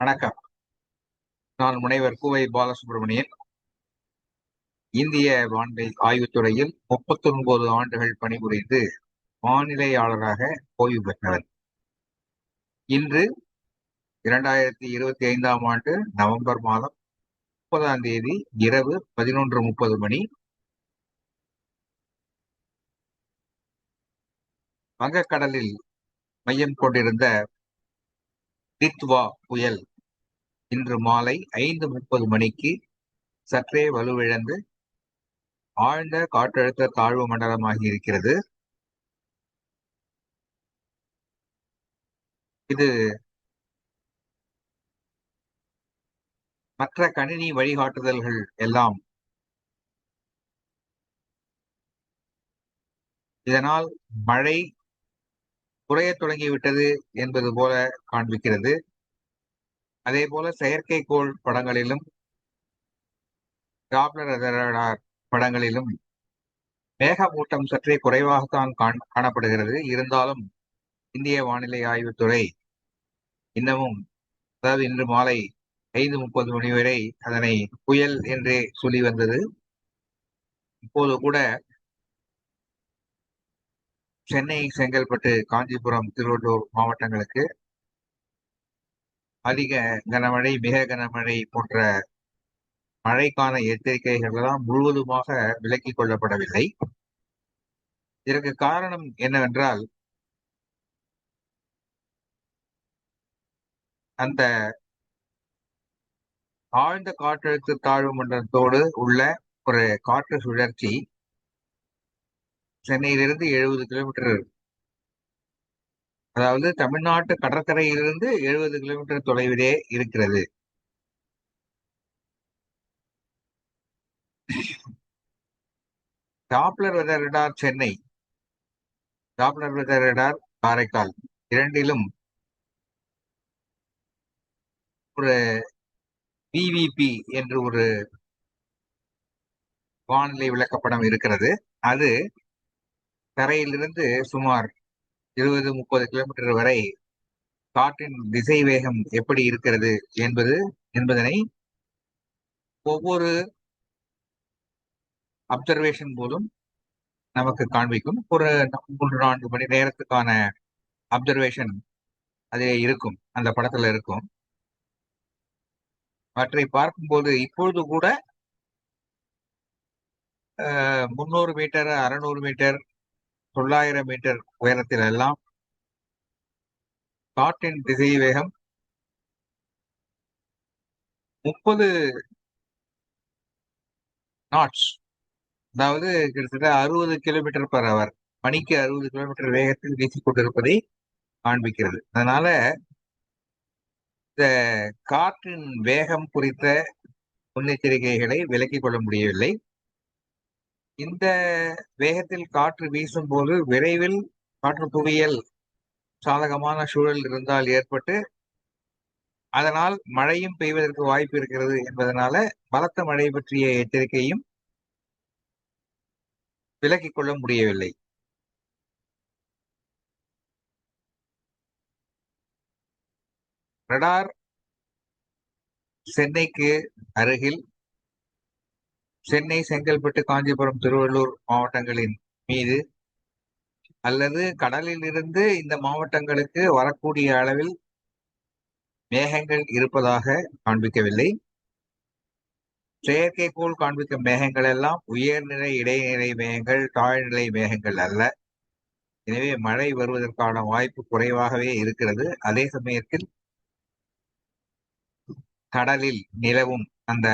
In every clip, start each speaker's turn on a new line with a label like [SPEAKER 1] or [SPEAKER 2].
[SPEAKER 1] வணக்கம். நான் முனைவர் கூவை பாலசுப்ரமணியன். இந்திய வானிலை ஆய்வுத்துறையில் முப்பத்தி ஒன்பது ஆண்டுகள் பணிபுரிந்து வானிலையாளராக ஓய்வு பெற்றவர். இன்று இரண்டாயிரத்தி இருபத்தி ஐந்தாம் ஆண்டு நவம்பர் மாதம் முப்பதாம் தேதி இரவு பதினொன்று முப்பது மணி. வங்கக்கடலில் மையம் கொண்டிருந்த டித்வா புயல் இன்று மாலை ஐந்து முப்பது மணிக்கு சற்றே வலுவிழந்து ஆழ்ந்த காற்றழுத்த தாழ்வு மண்டலமாகி இருக்கிறது இது மற்ற கணினி வழிகாட்டுதல்கள் எல்லாம் இதனால் மழை குறையத் தொடங்கிவிட்டது என்பது போல காண்பிக்கிறது. அதே போல செயற்கைக்கோள் படங்களிலும் டாப்லர் படங்களிலும் மேகமூட்டம் சற்றே குறைவாகத்தான் காண்- காணப்படுகிறது. இருந்தாலும் இந்திய வானிலை ஆய்வுத்துறை இன்னமும் அதாவது இன்று மாலை ஐந்து முப்பது மணி வரை அதனை புயல் என்றே சொல்லி வந்தது. இப்போது கூட சென்னை செங்கல்பட்டு காஞ்சிபுரம் திருவள்ளூர் மாவட்டங்களுக்கு அதிக கனமழை மிக கனமழை போன்ற மழைக்கான எச்சரிக்கைகள் எல்லாம் முழுவதுமாக விலக்கிக் கொள்ளப்படவில்லை. இதற்கு காரணம் என்னவென்றால் அந்த ஆழ்ந்த காற்றழுத்த தாழ்வு மண்டலத்தோடு உள்ள ஒரு காற்று சுழற்சி சென்னையிலிருந்து எழுபது கிலோமீட்டர். அதாவது தமிழ்நாட்டு கடற்கரையிலிருந்து எழுபது கிலோமீட்டர் தொலைவிலே இருக்கிறது. Doppler weather radar Chennai. Doppler weather radar Karaikal. இரண்டிலும் ஒரு பிவிபி என்று ஒரு வானிலை விளக்கப்படம் இருக்கிறது. அது தரையிலிருந்து சுமார் இருபது முப்பது கிலோமீட்டர் வரை காற்றின் திசை வேகம் எப்படி இருக்கிறது என்பது என்பதனை ஒவ்வொரு அப்சர்வேஷன் போதும் நமக்கு காண்பிக்கும். ஒரு மூன்று நான்கு மணி நேரத்துக்கான அப்சர்வேஷன் அது இருக்கும். அந்த படத்துல இருக்கும். அவற்றை பார்க்கும்போது இப்பொழுது கூட முன்னூறு மீட்டர் அறுநூறு மீட்டர் தொள்ளாயிரம் மீட்டர் உயரத்தில் எல்லாம் காற்றின் திசை வேகம் முப்பது நாட்ஸ் அதாவது கிட்டத்தட்ட அறுபது கிலோமீட்டர் பர் அவர் மணிக்கு அறுபது கிலோமீட்டர் வேகத்தில் வீசிக் கொண்டிருப்பதை காண்பிக்கிறது. அதனால இந்த காற்றின் வேகம் குறித்த முன்னெச்சரிக்கைகளை விலக்கிக் கொள்ள முடியவில்லை. இந்த வேகத்தில் காற்று வீசும் போது விரைவில் காற்று புவியியல் சாதகமான சூழல் இருந்தால் ஏற்பட்டு அதனால் மழையும் பெய்வதற்கு வாய்ப்பு இருக்கிறது என்பதனால பலத்த மழை பற்றிய எச்சரிக்கையும் விலக்கிக் கொள்ள முடியவில்லை. ரடார் சென்னைக்கு அருகில் சென்னை செங்கல்பட்டு காஞ்சிபுரம் திருவள்ளூர் மாவட்டங்களின் மீது அல்லது கடலில் இருந்து இந்த மாவட்டங்களுக்கு வரக்கூடிய அளவில் மேகங்கள் இருப்பதாக காண்பிக்கவில்லை. செயற்கைக்கோள் காண்பிக்கும் மேகங்கள் எல்லாம் உயர்நிலை இடைநிலை மேகங்கள் தாழ்நிலை மேகங்கள் அல்ல. எனவே மழை வருவதற்கான வாய்ப்பு குறைவாகவே இருக்கிறது. அதே சமயத்தில் கடலில் நிலவும் அந்த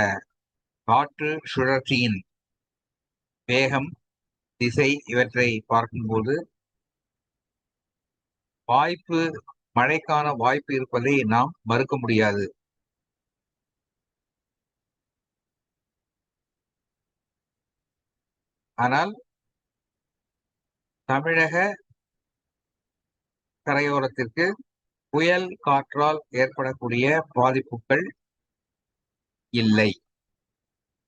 [SPEAKER 1] காற்று சுழற்சியின் வேகம் திசை இவற்றை பார்க்கும்போது வாய்ப்பு மழைக்கான வாய்ப்பு இருப்பதை நாம் மறுக்க முடியாது. ஆனால் தமிழக கரையோரத்திற்கு புயல் காற்றால் ஏற்படக்கூடிய பாதிப்புகள் இல்லை.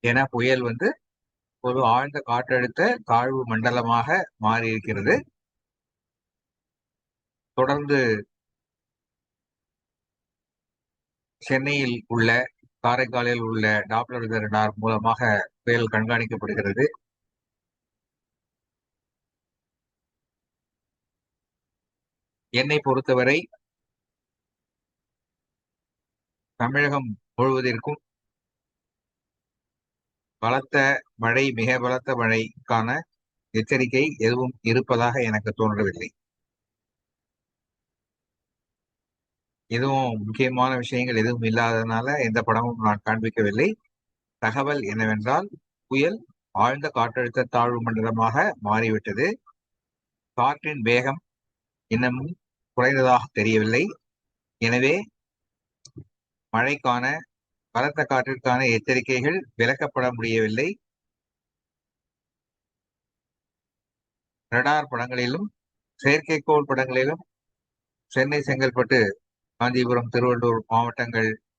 [SPEAKER 1] என புயல் வந்து ஒரு ஆழ்ந்த காற்றழுத்த தாழ்வு மண்டலமாக மாறியிருக்கிறது. தொடர்ந்து சென்னையில் உள்ள காரைக்காலில் உள்ள டாப்ளர் ரடார் மூலமாக புயல் கண்காணிக்கப்படுகிறது. என்னை பொறுத்தவரை தமிழகம் முழுவதற்கும் பலத்த மழை மிக பலத்த மழைக்கான எச்சரிக்கை எதுவும் இருப்பதாக எனக்கு தோன்றவில்லை. எதுவும் முக்கியமான விஷயங்கள் எதுவும் இல்லாததுனால எந்த படமும் நான் காண்பிக்கவில்லை. தகவல் என்னவென்றால் புயல் ஆழ்ந்த காற்றழுத்த தாழ்வு மண்டலமாக மாறிவிட்டது. காற்றின் வேகம் இன்னமும் குறைந்ததாக தெரியவில்லை. எனவே மழைக்கான பலத்த காற்றிற்கான எச்சரிக்கைகள் விலக்கப்பட முடியவில்லை. ரடார் படங்களிலும் செயற்கைக்கோள் படங்களிலும் சென்னை செங்கல்பட்டு காஞ்சிபுரம் திருவள்ளூர் மாவட்டங்களுக்கு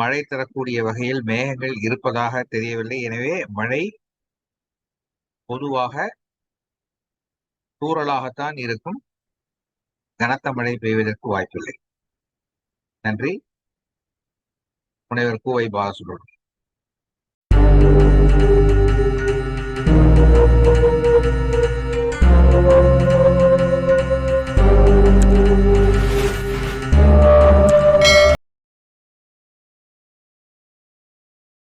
[SPEAKER 1] மழை தரக்கூடிய வகையில் மேகங்கள் இருப்பதாக தெரியவில்லை. எனவே மழை பொதுவாக தூரலாகத்தான் இருக்கும். கனத்த மழை பெய்வதற்கு வாய்ப்பில்லை. நன்றி. முனைவர் கூவை பாலசுப்ரமணியன்